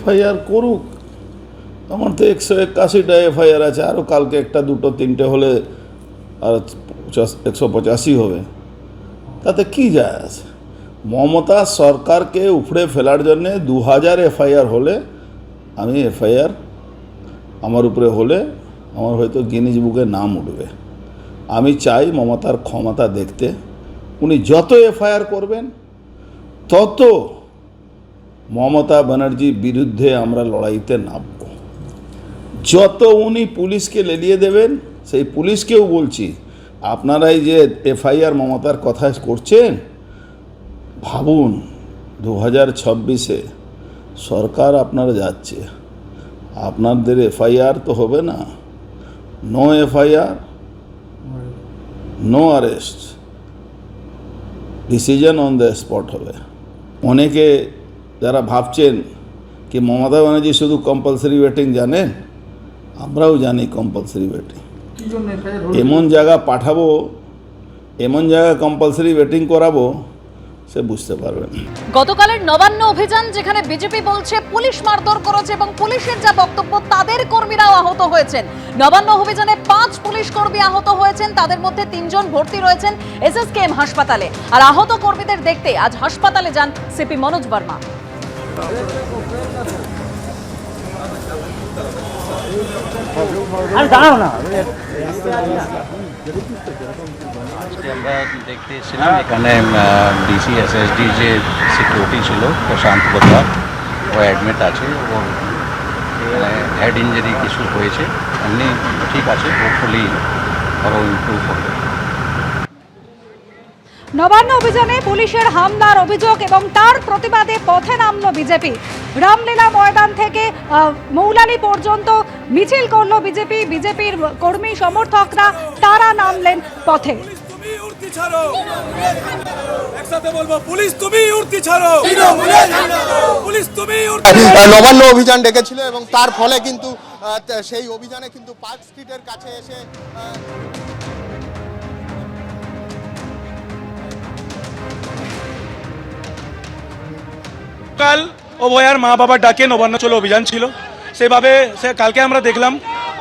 FIR করুক। আমার তো একশো একাশিটা এফআইআর আছে আরও কালকে একটা, দুটো, তিনটে হলে আর একশো পঁচাশি হবে। তাতে কি যায় আছে? মমতা সরকারকে উপড়ে ফেলার জন্যে দু হাজার এফআইআর হলে আমি এফআইআর আমার উপরে হলে আমার হয়তো গিনিজ বুকে নাম উঠবে। আমি চাই মমতার ক্ষমতা দেখতে। উনি যত এফআইআর করবেন, তত মমতা ব্যানার্জির বিরুদ্ধে আমরা লড়াইতে নামব। যত উনি পুলিশকে লেলিয়ে দেবেন, সেই পুলিশকেও বলছি, আপনারাই যে এফআইআর মমতার কথা করছেন, ভাবুন দু হাজার ছাব্বিশে সরকার আপনারা যাচ্ছে, আপনাদের এফআইআর তো হবে না। No FIR, no arrest decision on the spot হবে। অনেকে যারা ভাবছেন কি মমতা ব্যানার্জি শুধু কম্পালসারি ওয়েটিং জানেন? আমরাও জানি কম্পালসারি ওয়েটিং এমন জায়গা পাঠাবো এমন জায়গা কম্পালসারি ওয়েটিং করাবো সে বুঝতে পারবেন গতকালের নবান্ন অভিযান যেখানে বিজেপি বলছে পুলিশ মারধর করেছে এবং পুলিশের যা বক্তব্য তাদের কর্মীরাও আহত হয়েছেন। নবান্ন অভিযানে পাঁচ পুলিশ কর্মী আহত হয়েছেন তাদের মধ্যে তিনজন ভর্তি রয়েছেন এসএসকেএম হাসপাতালে। আর আহত কর্মীদের দেখতে আজ হাসপাতালে যান সিপি মনোজ বর্মা। আরে দাঁড়াও না। আজকে আমরা দেখতে এসেছিলাম এখানে ডিসি এসএসডি যে সিকিউরিটি ছিল, প্রশান্ত বদলা ও অ্যাডমিট আছে ওর হেড ইঞ্জুরি কিছু হয়েছে। এমনি ঠিক আছে হোপফুলি আরও ইমপ্রুভ হবে। নবান্ন অভিযানে পুলিশের হামলার অভিযোগ এবং তার প্রতিবাদে পথে নামল বিজেপি। রামলীলা ময়দান থেকে মৌলালি পর্যন্ত মিছিল করল বিজেপি। বিজেপির কর্মী সমর্থকরা তারা নামলেন পথে। তুমি উড়তি ছাড়ো। একসাথে বলব পুলিশ তুমি উড়তি ছাড়ো। পুলিশ তুমি উড়তি আহ, নবান্ন অভিযান ডেকেছিল এবং তার ফলে কিন্তু সেই অভিযানে কিন্তু পার্ক স্ট্রিটের কাছে এসে আহ, কাল অভয়ার মা বাবার ডাকে নবান্ন চলো অভিযান ছিল। সেভাবে সে কালকে আমরা দেখলাম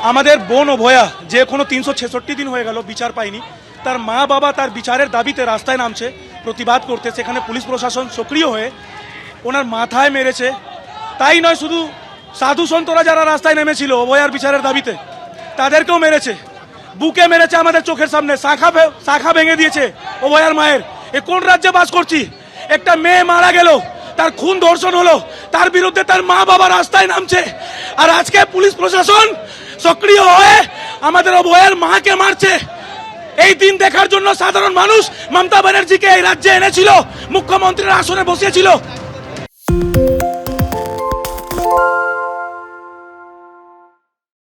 আমাদের বোন অভয়া যে কোনো তিনশো ছেষট্টি দিন হয়ে গেল বিচার পায়নি। তার মা বাবা তার বিচারের দাবিতে রাস্তায় নামছে প্রতিবাদ করতে। সেখানে পুলিশ প্রশাসন সক্রিয় হয়ে ওনার মাথায় মেরেছে। তাই নয় শুধু সাধু সন্তরা যারা রাস্তায় নেমেছিল অভয়ার বিচারের দাবিতে তাদেরকেও মেরেছে। বুকে মেরেছে আমাদের চোখের সামনে শাখা শাখা ভেঙে দিয়েছে অভয়ার মায়ের। এ কোন রাজ্যে বাস করছি? একটা মেয়ে মারা গেল তার খুন ধর্ষণ হলো। তার বিরুদ্ধে তার মা বাবা রাস্তায় নামছে। আর আজকে পুলিশ প্রশাসন সক্রিয় হয়ে আমাদের বয়ের মাকে মারছে। এই দিন দেখার জন্য সাধারণ মানুষ মমতা ব্যানার্জিকে এই রাজ্যে এনেছিল। মুখ্যমন্ত্রীর আসনে বসিয়েছিল।